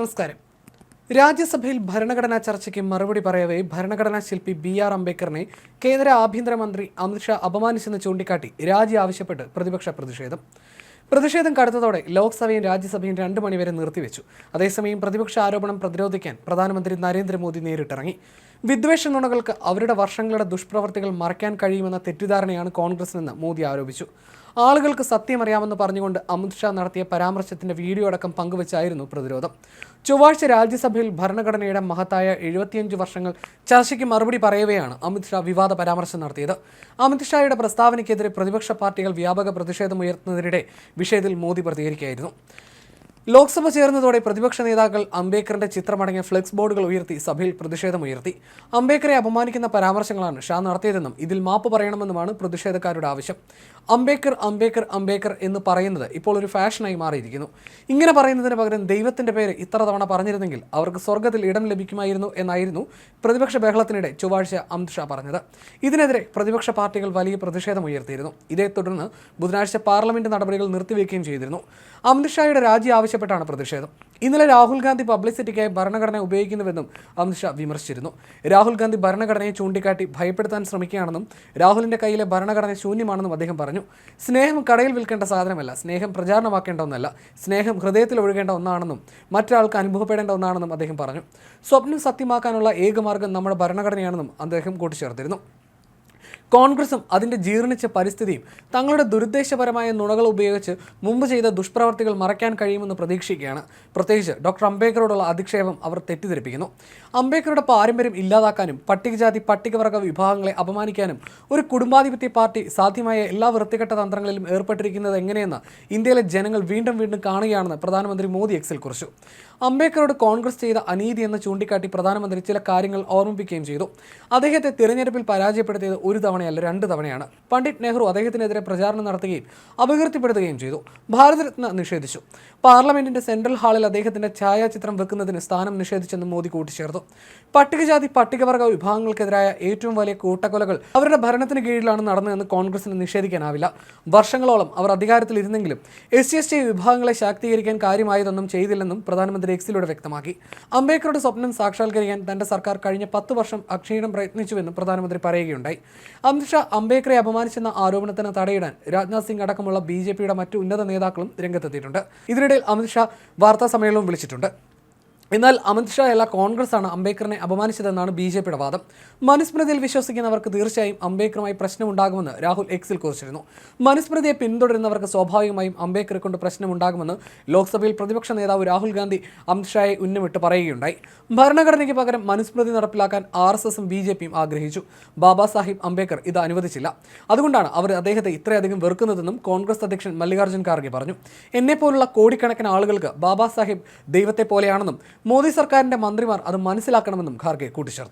നമസ്കാരം. രാജ്യസഭയിൽ ഭരണഘടനാ ചർച്ചയ്ക്ക് മറുപടി പറയവേ ഭരണഘടനാ ശില്പി ബി ആർ അംബേദ്കറിനെ കേന്ദ്ര ആഭ്യന്തരമന്ത്രി അമിത്ഷാ അപമാനിച്ചെന്ന് ചൂണ്ടിക്കാട്ടി രാജി ആവശ്യപ്പെട്ട് പ്രതിപക്ഷ പ്രതിഷേധം. പ്രതിഷേധം കടുത്തതോടെ ലോക്സഭയും രാജ്യസഭയും രണ്ട് മണിവരെ നിർത്തിവെച്ചു. അതേസമയം പ്രതിപക്ഷ ആരോപണം പ്രതിരോധിക്കാൻ പ്രധാനമന്ത്രി നരേന്ദ്രമോദി നേരിട്ടിറങ്ങി. വിദ്വേഷ നുണകൾക്ക് അവരുടെ വർഷങ്ങളുടെ ദുഷ്പ്രവർത്തികൾ മറയ്ക്കാൻ കഴിയുമെന്ന തെറ്റിദ്ധാരണയാണ് കോൺഗ്രസിനെന്ന് മോദി ആരോപിച്ചു. ആളുകൾക്ക് സത്യമറിയാമെന്ന് പറഞ്ഞുകൊണ്ട് അമിത്ഷാ നടത്തിയ പരാമർശത്തിന്റെ വീഡിയോ അടക്കം പങ്കുവച്ചായിരുന്നു പ്രതിരോധം. ചൊവ്വാഴ്ച രാജ്യസഭയിൽ ഭരണഘടനയുടെ മഹത്തായ എഴുപത്തിയഞ്ച് വർഷങ്ങൾ ചർച്ചയ്ക്ക് മറുപടി പറയവെയാണ് അമിത്ഷാ വിവാദ പരാമർശം നടത്തിയത്. അമിത് ഷായുടെ പ്രസ്താവനയ്ക്കെതിരെ പ്രതിപക്ഷ പാർട്ടികൾ വ്യാപക പ്രതിഷേധമുയർത്തുന്നതിനിടെ വിഷയത്തിൽ മോദി പ്രതികരിക്കുകയായിരുന്നു. ലോക്സഭ ചേർന്നതോടെ പ്രതിപക്ഷ നേതാക്കൾ അംബേദ്കറിന്റെ ചിത്രമടങ്ങിയ ഫ്ലെക്സ് ബോർഡുകൾ ഉയർത്തി സഭയിൽ പ്രതിഷേധമുയർത്തി അംബേദ്കറെ അപമാനിക്കുന്ന പരാമർശങ്ങളാണ് ഷാ നടത്തിയതെന്നും ഇതിൽ മാപ്പ് പറയണമെന്നുമാണ് പ്രതിഷേധക്കാരുടെ ആവശ്യം. അംബേദ്കർ അംബേദ്കർ അംബേദ്കർ എന്ന് പറയുന്നത് ഇപ്പോൾ ഒരു ഫാഷനായി മാറിയിരിക്കുന്നു. ഇങ്ങനെ പറയുന്നതിന് പകരം ദൈവത്തിന്റെ പേര് ഇത്ര തവണ പറഞ്ഞിരുന്നെങ്കിൽ അവർക്ക് സ്വർഗത്തിൽ ഇടം ലഭിക്കുമായിരുന്നു എന്നായിരുന്നു പ്രതിപക്ഷ ബഹളത്തിനിടെ ചൊവ്വാഴ്ച അമിത് ഷാ പറഞ്ഞത്. ഇതിനെതിരെ പ്രതിപക്ഷ പാർട്ടികൾ വലിയ പ്രതിഷേധമുയർത്തിയിരുന്നു ഇതേ തുടർന്ന് ബുധനാഴ്ച പാർലമെന്റ് നടപടികൾ നിർത്തിവെക്കുകയും ചെയ്തിരുന്നു. അമിത് ഷായുടെ രാജി ആവശ്യപ്പെട്ടാണ് പ്രതിഷേധം. ഇന്നലെ രാഹുൽ ഗാന്ധി പബ്ലിസിറ്റിക്കായി ഭരണഘടന ഉപയോഗിക്കുന്നുവെന്നും അമിത് ഷാ വിമർശിച്ചിരുന്നു. രാഹുൽ ഗാന്ധി ഭരണഘടനയെ ചൂണ്ടിക്കാട്ടി ഭയപ്പെടുത്താൻ ശ്രമിക്കുകയാണെന്നും രാഹുലിന്റെ കയ്യിലെ ഭരണഘടന ശൂന്യമാണെന്നും അദ്ദേഹം പറഞ്ഞു. സ്നേഹം കടയിൽ വിൽക്കേണ്ട സാധനമല്ല സ്നേഹം പ്രചാരണമാക്കേണ്ട ഒന്നല്ല സ്നേഹം ഹൃദയത്തിൽ ഒഴുകേണ്ട ഒന്നാണെന്നും മറ്റൊരാൾക്ക് അനുഭവപ്പെടേണ്ട ഒന്നാണെന്നും അദ്ദേഹം പറഞ്ഞു. സ്വപ്നം സത്യമാക്കാനുള്ള ഏകമാർഗം നമ്മുടെ ഭരണഘടനയാണെന്നും അദ്ദേഹം കൂട്ടിച്ചേർത്തിരുന്നു. കോൺഗ്രസും അതിന്റെ ജീർണിച്ച പരിസ്ഥിതിയും തങ്ങളുടെ ദുരുദ്ദേശപരമായ നുണകൾ ഉപയോഗിച്ച് മുമ്പ് ചെയ്ത ദുഷ്പ്രവർത്തികൾ മറയ്ക്കാൻ കഴിയുമെന്ന് പ്രതീക്ഷിക്കുകയാണ്. പ്രത്യേകിച്ച് ഡോക്ടർ അംബേദ്കറോടുള്ള അധിക്ഷേപം അവർ തെറ്റിദ്ധരിപ്പിക്കുന്നു. അംബേദ്കറുടെ പാരമ്പര്യം ഇല്ലാതാക്കാനും പട്ടികജാതി പട്ടികവർഗ വിഭാഗങ്ങളെ അപമാനിക്കാനും ഒരു കുടുംബാധിപത്യ പാർട്ടി സാധ്യമായ എല്ലാ വൃത്തികെട്ട തന്ത്രങ്ങളിലും ഏർപ്പെട്ടിരിക്കുന്നത് എങ്ങനെയെന്ന് ഇന്ത്യയിലെ ജനങ്ങൾ വീണ്ടും വീണ്ടും കാണുകയാണെന്ന് പ്രധാനമന്ത്രി മോദി എക്സിൽ കുറിച്ചു. അംബേദ്കറോട് കോൺഗ്രസ് ചെയ്ത അനീതി എന്ന് ചൂണ്ടിക്കാട്ടി പ്രധാനമന്ത്രി ചില കാര്യങ്ങൾ ഓർമ്മിപ്പിക്കുകയും ചെയ്തു. അദ്ദേഹത്തെ തിരഞ്ഞെടുപ്പിൽ പരാജയപ്പെടുത്തിയത് ഒരു തവണയല്ല രണ്ട് തവണയാണ്. പണ്ഡിറ്റ് നെഹ്റു അദ്ദേഹത്തിനെതിരെ പ്രചാരണം നടത്തുകയും അപകീർത്തിപ്പെടുത്തുകയും ചെയ്തു. ഭാരതരത്ന നിഷേധിച്ചു. പാർലമെന്റിന്റെ സെൻട്രൽ ഹാളിൽ അദ്ദേഹത്തിന്റെ ഛായാചിത്രം വെക്കുന്നതിന് സ്ഥാനം നിഷേധിച്ചെന്ന് മോദി കൂട്ടിച്ചേർത്തു. പട്ടികജാതി പട്ടികവർഗ വിഭാഗങ്ങൾക്കെതിരായ ഏറ്റവും വലിയ കൂട്ടക്കൊലകൾ അവരുടെ ഭരണത്തിന് കീഴിലാണ് നടന്നതെന്ന് കോൺഗ്രസിന് നിഷേധിക്കാനാവില്ല. വർഷങ്ങളോളം അവർ അധികാരത്തിലിരുന്നെങ്കിലും എസ് സി എസ് ടി വിഭാഗങ്ങളെ ശാക്തീകരിക്കാൻ കാര്യമായതൊന്നും ചെയ്തില്ലെന്നും പ്രധാനമന്ത്രി എക്സിലൂടെ വ്യക്തമാക്കി. അംബേദ്കറുടെ സ്വപ്നം സാക്ഷാത്കരിക്കാൻ തന്റെ സർക്കാർ കഴിഞ്ഞ പത്ത് വർഷം അക്ഷീണം പ്രയത്നിച്ചുവെന്നും പ്രധാനമന്ത്രി പറയുകയുണ്ടായി. അമിത്ഷാ അംബേദ്കറെ അപമാനിച്ചെന്ന ആരോപണത്തിന് തടയിടാൻ രാജ്നാഥ് സിംഗ് അടക്കമുള്ള ബി മറ്റു ഉന്നത നേതാക്കളും രംഗത്തെത്തിയിട്ടുണ്ട്. ഇതിനിടയിൽ അമിത്ഷാ വാർത്താ സമ്മേളനവും വിളിച്ചിട്ടുണ്ട്. എന്നാൽ അമിത്ഷാ അല്ല കോൺഗ്രസ് ആണ് അംബേദ്കറിനെ അപമാനിച്ചതെന്നാണ് ബി ജെ പിയുടെ വാദം. മനുസ്മൃതിയിൽ വിശ്വസിക്കുന്നവർക്ക് തീർച്ചയായും അംബേദ്കറുമായി പ്രശ്നമുണ്ടാകുമെന്ന് രാഹുൽ എക്സിൽ കുറിച്ചിരുന്നു. മനുസ്മൃതിയെ പിന്തുടരുന്നവർക്ക് സ്വാഭാവികമായും അംബേദ്കറെ കൊണ്ട് പ്രശ്നമുണ്ടാകുമെന്ന് ലോക്സഭയിൽ പ്രതിപക്ഷ നേതാവ് രാഹുൽ ഗാന്ധി അമിത്ഷായെ ഉന്നമിട്ട് പറയുകയുണ്ടായി. ഭരണഘടനയ്ക്ക് പകരം മനുസ്മൃതി നടപ്പിലാക്കാൻ ആർ എസ് എസും ബി ജെ പിയും ആഗ്രഹിച്ചു. ബാബാ സാഹിബ് അംബേദ്കർ ഇത് അനുവദിച്ചില്ല. അതുകൊണ്ടാണ് അവർ അദ്ദേഹത്തെ ഇത്രയധികം വെറുക്കുന്നതെന്നും കോൺഗ്രസ് അധ്യക്ഷൻ മല്ലികാർജുൻ ഖാർഗെ പറഞ്ഞു. എന്നെപ്പോലുള്ള കോടിക്കണക്കിന് ആളുകൾക്ക് ബാബാ സാഹിബ് ദൈവത്തെ പോലെയാണെന്നും മോദി സർക്കാരിന്റെ മന്ത്രിമാർ അത് മനസ്സിലാക്കണമെന്നും ഖാർഗെ കൂട്ടിച്ചേർത്തു.